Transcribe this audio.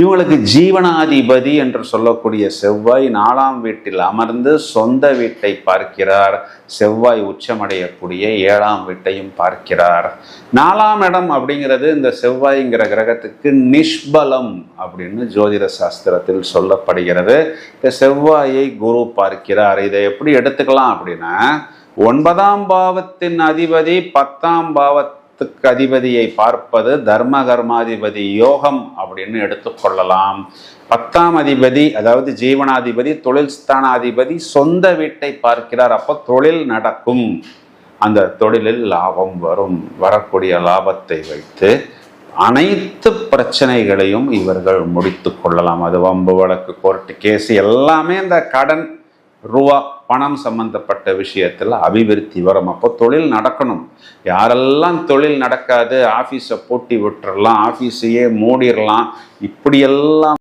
இவங்களுக்கு ஜீவனாதிபதி என்று சொல்லக்கூடிய செவ்வாய் நாலாம் வீட்டில் அமர்ந்து சொந்த வீட்டை பார்க்கிறார். செவ்வாய் உச்சமடையக்கூடிய ஏழாம் வீட்டையும் பார்க்கிறார். நாலாம் இடம் அப்படிங்கிறது இந்த செவ்வாய்ங்கிற கிரகத்துக்கு நிஷ்பலம் அப்படின்னு ஜோதிட சாஸ்திரத்தில் சொல்லப்படுகிறது. இந்த செவ்வாயை குரு பார்க்கிறார். இதை எப்படி எடுத்துக்கலாம் அப்படின்னா ஒன்பதாம் பாவத்தின் அதிபதி பத்தாம் பாவத்துக்கு அதிபதியை பார்ப்பது தர்ம கர்மாதிபதி யோகம் அப்படின்னு எடுத்துக்கொள்ளலாம் பத்தாம் அதிபதி அதாவது ஜீவனாதிபதி தொழில் ஸ்தானாதிபதி சொந்த வீட்டை பார்க்கிறார். அப்போ தொழில் நடக்கும். அந்த தொழிலில் லாபம் வரும். வரக்கூடிய லாபத்தை வைத்து அனைத்து பிரச்சனைகளையும் இவர்கள் முடித்து கொள்ளலாம். அது வம்பு வழக்கு கோர்ட்டு கேஸ் எல்லாமே இந்த கடன் ரூபா பணம் சம்பந்தப்பட்ட விஷயத்தில் அபிவிருத்தி வரும். அப்போ தொழில் நடக்கணும். யாரெல்லாம் தொழில் நடக்காது ஆஃபீஸை பூட்டி விட்டுறலாம் ஆஃபீஸையே மூடிடலாம் இப்படியெல்லாம்